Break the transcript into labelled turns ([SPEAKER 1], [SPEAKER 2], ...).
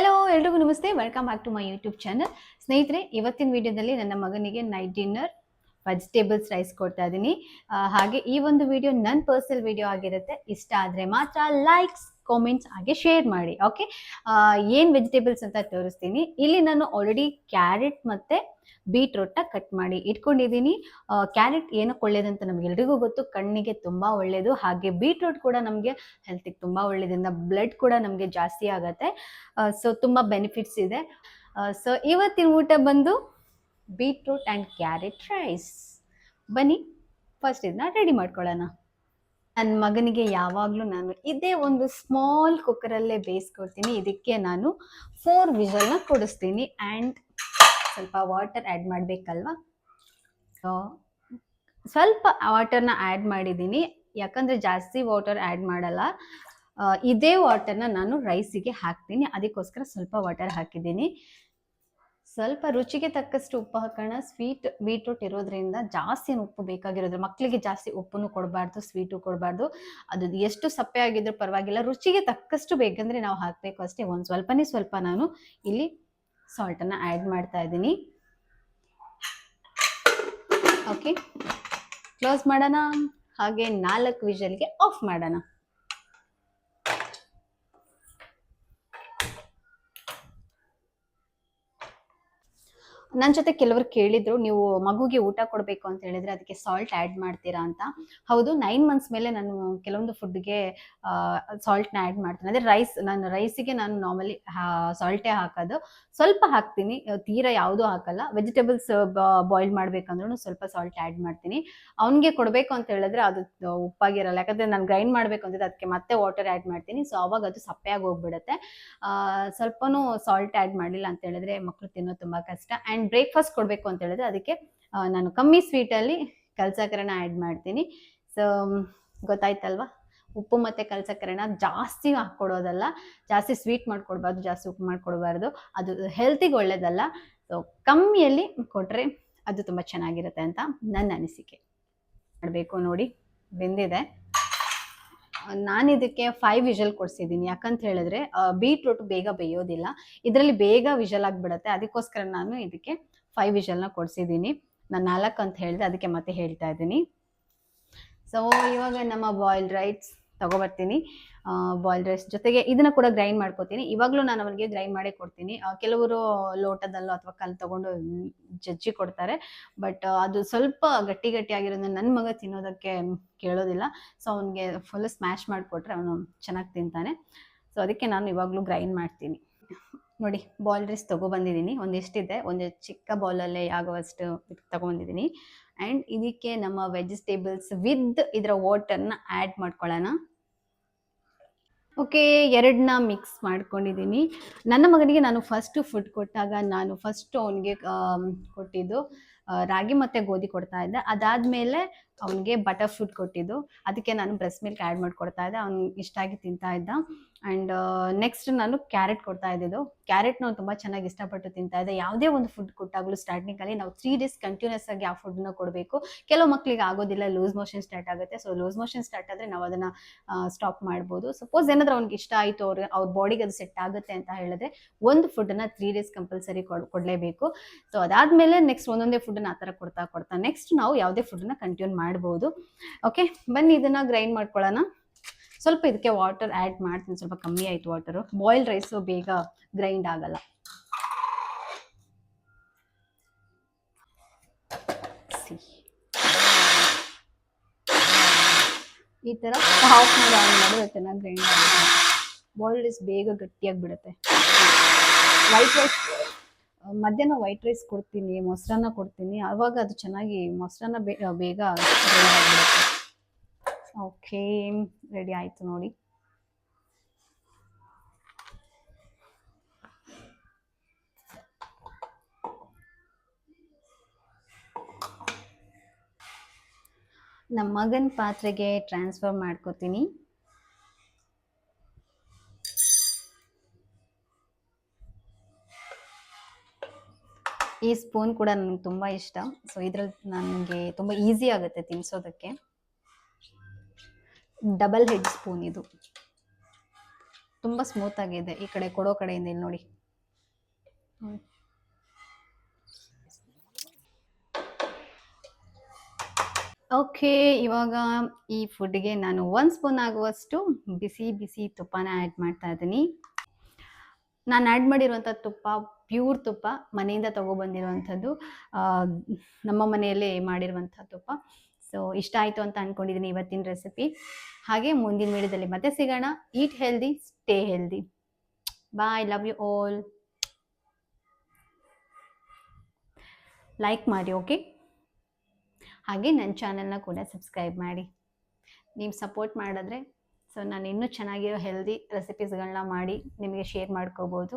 [SPEAKER 1] Hello ಎಲ್ರಿಗೂ ನಮಸ್ತೆ. Welcome back to my YouTube channel ಸ್ನೇಹಿತರೆ, ಇವತ್ತಿನ ವಿಡಿಯೋದಲ್ಲಿ ನನ್ನ ಮಗನಿಗೆ ನೈಟ್ ಡಿನ್ನರ್ ವೆಜಿಟೇಬಲ್ಸ್ ರೈಸ್ ಕೊಡ್ತಾ ಇದ್ದೀನಿ. ಹಾಗೆ ಈ ಒಂದು ವಿಡಿಯೋ ನನ್ನ ಪರ್ಸನಲ್ ವಿಡಿಯೋ ಆಗಿರುತ್ತೆ. ಇಷ್ಟ ಆದರೆ ಮಾತ್ರ ಲೈಕ್ಸ್ ಕಾಮೆಂಟ್ಸ್ ಹಾಗೆ ಶೇರ್ ಮಾಡಿ ಓಕೆ ಏನು ವೆಜಿಟೇಬಲ್ಸ್ ಅಂತ ತೋರಿಸ್ತೀನಿ. ಇಲ್ಲಿ ನಾನು ಆಲ್ರೆಡಿ ಕ್ಯಾರೆಟ್ ಮತ್ತು ಬೀಟ್ರೂಟ್ನ ಕಟ್ ಮಾಡಿ ಇಟ್ಕೊಂಡಿದ್ದೀನಿ. ಕ್ಯಾರೆಟ್ ಏನಕ್ಕೆ ಒಳ್ಳೇದಂತ ನಮಗೆಲ್ರಿಗೂ ಗೊತ್ತು. ಕಣ್ಣಿಗೆ ತುಂಬ ಒಳ್ಳೆಯದು ಹಾಗೆ ಬೀಟ್ರೂಟ್ ಕೂಡ ನಮಗೆ ಹೆಲ್ತಿಗೆ ತುಂಬ ಒಳ್ಳೆಯದಿಂದ ಬ್ಲಡ್ ಕೂಡ ನಮಗೆ ಜಾಸ್ತಿ ಆಗುತ್ತೆ. ಸೊ ತುಂಬ ಬೆನಿಫಿಟ್ಸ್ ಇದೆ. ಸೊ ಇವತ್ತಿನ ಊಟ ಬಂದು ಬೀಟ್ರೂಟ್ ಆ್ಯಂಡ್ ಕ್ಯಾರೆಟ್ ರೈಸ್ ಬನ್ನಿ ಫಸ್ಟ್ ಇದನ್ನ ರೆಡಿ ಮಾಡ್ಕೊಳ್ಳೋಣ. ನನ್ನ ಮಗನಿಗೆ ಯಾವಾಗಲೂ ನಾನು ಇದೇ ಒಂದು ಸ್ಮಾಲ್ ಕುಕ್ಕರಲ್ಲೇ ಬೇಯಿಸ್ಕೊಡ್ತೀನಿ. ಇದಕ್ಕೆ ನಾನು ಫೋರ್ ವಿಷಲ್ನ ಕೊಡಿಸ್ತೀನಿ. ಆ್ಯಂಡ್ ಸ್ವಲ್ಪ ವಾಟರ್ ಆ್ಯಡ್ ಮಾಡಬೇಕಲ್ವಾ? ಸ್ವಲ್ಪ ವಾಟರ್ನ ಆ್ಯಡ್ ಮಾಡಿದ್ದೀನಿ. ಯಾಕಂದರೆ ಜಾಸ್ತಿ ವಾಟರ್ ಆ್ಯಡ್ ಮಾಡಲ್ಲ. ಇದೇ ವಾಟರ್ನ ನಾನು ರೈಸಿಗೆ ಹಾಕ್ತೀನಿ. ಅದಕ್ಕೋಸ್ಕರ ಸ್ವಲ್ಪ ವಾಟರ್ ಹಾಕಿದ್ದೀನಿ. ಸ್ವಲ್ಪ ರುಚಿಗೆ ತಕ್ಕಷ್ಟು ಉಪ್ಪು ಹಾಕೋಣ. ಸ್ವೀಟ್ ಬೀಟ್ರೂಟ್ ಇರೋದ್ರಿಂದ ಜಾಸ್ತಿ ಉಪ್ಪು ಬೇಕಾಗಿರೋದ್ರ ಮಕ್ಕಳಿಗೆ ಜಾಸ್ತಿ ಉಪ್ಪನ್ನು ಕೊಡಬಾರ್ದು ಸ್ವೀಟು ಕೊಡಬಾರ್ದು. ಅದು ಎಷ್ಟು ಸಪ್ಪೆ ಆಗಿದ್ರೂ ಪರವಾಗಿಲ್ಲ. ರುಚಿಗೆ ತಕ್ಕಷ್ಟು ಬೇಕಂದ್ರೆ ನಾವು ಹಾಕಬೇಕು ಅಷ್ಟೇ. ಒಂದು ಸ್ವಲ್ಪನೇ ಸ್ವಲ್ಪ ನಾನು ಇಲ್ಲಿ ಸಾಲ್ಟನ್ನು ಆ್ಯಡ್ ಮಾಡ್ತಾ ಇದ್ದೀನಿ. ಓಕೆ ಕ್ಲೋಸ್ ಮಾಡೋಣ. ಹಾಗೆ ನಾಲ್ಕು ವಿಷಲ್ಗೆ ಆಫ್ ಮಾಡೋಣ. ನನ್ನ ಜೊತೆ ಕೆಲವರು ಕೇಳಿದ್ರು, ನೀವು ಮಗುಗೆ ಊಟ ಕೊಡಬೇಕು ಅಂತ ಹೇಳಿದ್ರೆ ಅದಕ್ಕೆ ಸಾಲ್ಟ್ ಆ್ಯಡ್ ಮಾಡ್ತೀರಾ ಅಂತ. ಹೌದು ನೈನ್ ಮಂತ್ಸ್ ಮೇಲೆ ನಾನು ಕೆಲವೊಂದು ಫುಡ್ಗೆ ಸಾಲ್ಟ್ನ ಆ್ಯಡ್ ಮಾಡ್ತೀನಿ. ಅಂದರೆ ರೈಸ್ ನಾನು ರೈಸಿಗೆ ನಾನು ನಾರ್ಮಲಿ ಸಾಲ್ಟೇ ಹಾಕೋದು. ಸ್ವಲ್ಪ ಹಾಕ್ತೀನಿ, ತೀರಾ ಯಾವುದೂ ಹಾಕಲ್ಲ. ವೆಜಿಟೇಬಲ್ಸ್ ಬಾಯ್ಲ್ ಮಾಡ್ಬೇಕಂದ್ರೂ ಸ್ವಲ್ಪ ಸಾಲ್ಟ್ ಆ್ಯಡ್ ಮಾಡ್ತೀನಿ. ಅವನಿಗೆ ಕೊಡಬೇಕು ಅಂತ ಹೇಳಿದ್ರೆ ಅದು ಉಪ್ಪಾಗಿರಲ್ಲ. ಯಾಕಂದರೆ ನಾನು ಗ್ರೈಂಡ್ ಮಾಡಬೇಕು ಅಂತಿದ್ರೆ ಅದಕ್ಕೆ ಮತ್ತೆ ವಾಟರ್ ಆ್ಯಡ್ ಮಾಡ್ತೀನಿ. ಸೊ ಅವಾಗ ಅದು ಸಪ್ಪೆಯಾಗಿ ಹೋಗ್ಬಿಡುತ್ತೆ. ಸ್ವಲ್ಪನೂ ಸಾಲ್ಟ್ ಆ್ಯಡ್ ಮಾಡಲಿಲ್ಲ ಅಂತ ಹೇಳಿದ್ರೆ ಮಕ್ಕಳು ತಿನ್ನೋದು ತುಂಬ ಕಷ್ಟ. ಆ್ಯಂಡ್ ಬ್ರೇಕ್ಫಾಸ್ಟ್ ಕೊಡಬೇಕು ಅಂತ ಹೇಳಿದ್ರೆ ಅದಕ್ಕೆ ನಾನು ಕಮ್ಮಿ ಸ್ವೀಟಲ್ಲಿ ಕಲ್ಸಕ್ಕರೆನ ಆ್ಯಡ್ ಮಾಡ್ತೀನಿ. ಸೊ ಗೊತ್ತಾಯ್ತಲ್ವಾ? ಉಪ್ಪು ಮತ್ತು ಕಲ್ಸಕ್ಕರೆನ ಜಾಸ್ತಿ ಹಾಕ್ಕೊಡೋದಲ್ಲ, ಜಾಸ್ತಿ ಸ್ವೀಟ್ ಮಾಡ್ಕೊಡ್ಬಾರ್ದು, ಜಾಸ್ತಿ ಉಪ್ಪು ಮಾಡ್ಕೊಡ್ಬಾರ್ದು, ಅದು ಹೆಲ್ತಿಗೆ ಒಳ್ಳೇದಲ್ಲ. ಸೊ ಕಮ್ಮಿಯಲ್ಲಿ ಕೊಟ್ಟರೆ ಅದು ತುಂಬ ಚೆನ್ನಾಗಿರುತ್ತೆ ಅಂತ ನನ್ನ ಅನಿಸಿಕೆ. ಮಾಡಬೇಕು ನೋಡಿ, ಬೆಂದಿದೆ. ನಾನು ಇದಕ್ಕೆ ಫೈವ್ ವಿಷಲ್ ಕೊಡ್ಸಿದ್ದೀನಿ ಯಾಕಂತ ಹೇಳಿದ್ರೆ ಬೀಟ್ರೂಟ್ ಬೇಗ ಬೇಯೋದಿಲ್ಲ. ಇದರಲ್ಲಿ ಬೇಗ ವಿಷಲ್ ಆಗಿಬಿಡತ್ತೆ. ಅದಕ್ಕೋಸ್ಕರ ನಾನು ಇದಕ್ಕೆ ಫೈವ್ ವಿಷಲ್ನ ಕೊಡ್ಸಿದ್ದೀನಿ ನಾನು ನಾಲ್ಕು ಅಂತ ಹೇಳಿದೆ ಅದಕ್ಕೆ ಮತ್ತೆ ಹೇಳ್ತಾ ಇದ್ದೀನಿ. ಸೊ ಇವಾಗ ನಮ್ಮ ಬಾಯ್ಲ್ಡ್ ರೈಸ್ ತಗೊಬರ್ತೀನಿ ಬಾಯ್ಲ್ಡ್ ರೈಸ್ ಜೊತೆಗೆ ಇದನ್ನ ಕೂಡ ಗ್ರೈಂಡ್ ಮಾಡ್ಕೋತೀನಿ. ಇವಾಗಲೂ ನಾನು ಅವನಿಗೆ ಗ್ರೈಂಡ್ ಮಾಡೇ ಕೊಡ್ತೀನಿ. ಕೆಲವರು ಲೋಟದಲ್ಲೋ ಅಥವಾ ಕಲ್ಲು ತಗೊಂಡು ಜಜ್ಜಿ ಕೊಡ್ತಾರೆ. ಬಟ್ ಅದು ಸ್ವಲ್ಪ ಗಟ್ಟಿ ಗಟ್ಟಿ ಆಗಿರೋದ್ರೆ ನನ್ನ ಮಗ ತಿನ್ನೋದಕ್ಕೆ ಕೇಳೋದಿಲ್ಲ. ಸೊ ಅವನಿಗೆ ಫುಲ್ ಸ್ಮ್ಯಾಶ್ ಮಾಡಿಕೊಟ್ರೆ ಅವನು ಚೆನ್ನಾಗಿ ತಿಂತಾನೆ. ಸೊ ಅದಕ್ಕೆ ನಾನು ಇವಾಗಲೂ ಗ್ರೈಂಡ್ ಮಾಡ್ತೀನಿ. ನೋಡಿ ಬಾಲ್ ರೈಸ್ ತೊಗೊಬಂದಿದ್ದೀನಿ ಒಂದಿಷ್ಟಿದೆ. ಒಂದು ಚಿಕ್ಕ ಬೌಲಲ್ಲೇ ಆಗುವಷ್ಟು ತೊಗೊಂಡಿದ್ದೀನಿ. ಆ್ಯಂಡ್ ಇದಕ್ಕೆ ನಮ್ಮ ವೆಜಿಟೇಬಲ್ಸ್ ವಿತ್ ಇದರ ವಾಟರ್ನ ಆ್ಯಡ್ ಮಾಡ್ಕೊಳ್ಳೋಣ. ಓಕೆ ಎರಡನ್ನ ಮಿಕ್ಸ್ ಮಾಡ್ಕೊಂಡಿದ್ದೀನಿ. ನನ್ನ ಮಗನಿಗೆ ನಾನು ಫಸ್ಟು ಫುಡ್ ಕೊಟ್ಟಾಗ ನಾನು ಫಸ್ಟ್ ಅವನಿಗೆ ಕೊಟ್ಟಿದ್ದು. ರಾಗಿ ಮತ್ತೆ ಗೋಧಿ ಕೊಡ್ತಾ ಇದ್ದೆ. ಅದಾದ್ಮೇಲೆ ಅವನಿಗೆ ಬಟರ್ ಫ್ರೂಟ್ ಕೊಟ್ಟಿದ್ದು. ಅದಕ್ಕೆ ನಾನು ಬ್ರೆಸ್ಟ್ ಮಿಲ್ಕ್ ಆ್ಯಡ್ ಮಾಡ್ಕೊಡ್ತಾ ಇದ್ದೆ. ಅವ್ನು ಇಷ್ಟಾಗಿ ತಿಂತಾ ಇದ್ದ. ಆ್ಯಂಡ್ ನೆಕ್ಸ್ಟ್ ನಾನು ಕ್ಯಾರೆಟ್ ಕೊಡ್ತಾ ಇದ್ದಿದ್ದು. ಕ್ಯಾರೆಟ್ ನಾವು ತುಂಬ ಚೆನ್ನಾಗಿ ಇಷ್ಟಪಟ್ಟು ತಿಂತಾ ಇದ್ದೆ. ಯಾವುದೇ ಒಂದು ಫುಡ್ ಕೊಟ್ಟಾಗಲೂ ಸ್ಟಾರ್ಟಿಂಗಲ್ಲಿ ನಾವು ತ್ರೀ ಡೇಸ್ ಕಂಟಿನ್ಯೂಸ್ ಆಗಿ ಆ ಫುಡ್ನ ಕೊಡಬೇಕು. ಕೆಲವು ಮಕ್ಕಳಿಗೆ ಆಗೋದಿಲ್ಲ ಲೂಸ್ ಮೋಷನ್ ಸ್ಟಾರ್ಟ್ ಆಗುತ್ತೆ. ಸೊ ಲೂಸ್ ಮೋಷನ್ ಸ್ಟಾರ್ಟ್ ಆದರೆ ನಾವು ಅದನ್ನು ಸ್ಟಾಪ್ ಮಾಡ್ಬೋದು. ಸಪೋಸ್ ಏನಾದರೂ ಅವ್ನಿಗೆ ಇಷ್ಟ ಆಯಿತು ಅವ್ರಿಗೆ ಅವ್ರ ಬಾಡಿಗೆ ಅದು ಸೆಟ್ ಆಗುತ್ತೆ ಅಂತ ಹೇಳಿದ್ರೆ, ಒಂದು ಫುಡ್ಡನ್ನು ತ್ರೀ ಡೇಸ್ ಕಂಪಲ್ಸರಿ ಕೊಡ್, ಕೊಡಲೇಬೇಕು. ಸೊ ಅದಾದಮೇಲೆ ನೆಕ್ಸ್ಟ್ ಒಂದೊಂದೇ ಫುಡ್ಡನ್ನ ಆ ಥರ ಕೊಡ್ತಾ ಕೊಡ್ತಾ ನೆಕ್ಸ್ಟ್ ನಾವು ಯಾವುದೇ ಫುಡ್ನ ಕಂಟಿನ್ಯೂ ಮಾಡ್ಬೋದು. ಓಕೆ ಬನ್ನಿ ಇದನ್ನು ಗ್ರೈಂಡ್ ಮಾಡ್ಕೊಳ್ಳೋಣ. ಸ್ವಲ್ಪ ಇದಕ್ಕೆ ವಾಟರ್ ಆ್ಯಡ್ ಮಾಡ್ತೀನಿ. ಸ್ವಲ್ಪ ಕಮ್ಮಿ ಆಯಿತು ವಾಟರು ಬಾಯ್ಲ್ ರೈಸು ಬೇಗ ಗ್ರೈಂಡ್ ಆಗಲ್ಲ. ಈ ಥರ ಹಾಫ್ ಮಾಡಿ ಆನ್ ಮಾಡಿದ್ರೆ ಚೆನ್ನಾಗಿ ಗ್ರೈಂಡ್ ಆಗುತ್ತೆ. ಬಾಯ್ಲ್ಡ್ ರೈಸ್ ಬೇಗ ಗಟ್ಟಿಯಾಗಿ ಬಿಡುತ್ತೆ. ವೈಟ್ ರೈಸ್ ಮಧ್ಯಾಹ್ನ ವೈಟ್ ರೈಸ್ ಕೊಡ್ತೀನಿ, ಮೊಸರನ್ನ ಕೊಡ್ತೀನಿ. ಆವಾಗ ಅದು ಚೆನ್ನಾಗಿ ಮೊಸರನ್ನ ಬೇಗ ಓಕೆ ರೆಡಿ ಆಯಿತು ನೋಡಿ. ನಮ್ಮ ಮಗನ ಪಾತ್ರೆಗೆ ಟ್ರಾನ್ಸ್ಫರ್ ಮಾಡ್ಕೋತೀನಿ. ಈ ಸ್ಪೂನ್ ಕೂಡ ನನಗೆ ತುಂಬ ಇಷ್ಟ. ಸೊ ಇದ್ರಲ್ಲಿ ನನಗೆ ತುಂಬ ಈಸಿ ಆಗುತ್ತೆ ತಿನ್ನಿಸೋದಕ್ಕೆ ಡಬಲ್ ಹೆಡ್ ಸ್ಪೂನ್ ಇದು. ತುಂಬ ಸ್ಮೂತ್ ಆಗಿದೆ ಈ ಕಡೆ ಕೊಡೋ ಕಡೆಯಿಂದ ಇಲ್ಲಿ ನೋಡಿ. ಓಕೆ ಇವಾಗ ಈ ಫುಡ್ಗೆ ನಾನು ಒಂದು ಸ್ಪೂನ್ ಆಗುವಷ್ಟು ಬಿಸಿ ಬಿಸಿ ತುಪ್ಪನ ಆ್ಯಡ್ ಮಾಡ್ತಾ ಇದ್ದೀನಿ. ನಾನು ಆ್ಯಡ್ ಮಾಡಿರುವಂಥ ತುಪ್ಪ ಪ್ಯೂರ್ ತುಪ್ಪ ಮನೆಯಿಂದ ತಗೊಬಂದಿರುವಂಥದ್ದು. ನಮ್ಮ ಮನೆಯಲ್ಲೇ ಮಾಡಿರುವಂಥ ತುಪ್ಪ. ಸೊ ಇಷ್ಟ ಆಯಿತು ಅಂತ ಅಂದ್ಕೊಂಡಿದ್ದೀನಿ ಇವತ್ತಿನ ರೆಸಿಪಿ ಹಾಗೆ ಮುಂದಿನ ವಿಡಿಯೋದಲ್ಲಿ ಮತ್ತೆ ಸಿಗೋಣ. Eat healthy stay healthy bye love you all like ಮಾಡಿ ಓಕೆ ಹಾಗೆ ನನ್ನ ಚಾನೆಲ್ನ ಕೂಡ ಸಬ್ಸ್ಕ್ರೈಬ್ ಮಾಡಿ. ನೀವು ಸಪೋರ್ಟ್ ಮಾಡಿದ್ರೆ ಸೊ ನಾನು ಇನ್ನೂ ಚೆನ್ನಾಗಿರೋ ಹೆಲ್ದಿ ರೆಸಿಪೀಸ್ಗಳನ್ನ ಮಾಡಿ ನಿಮಗೆ ಶೇರ್ ಮಾಡ್ಕೋಬೋದು.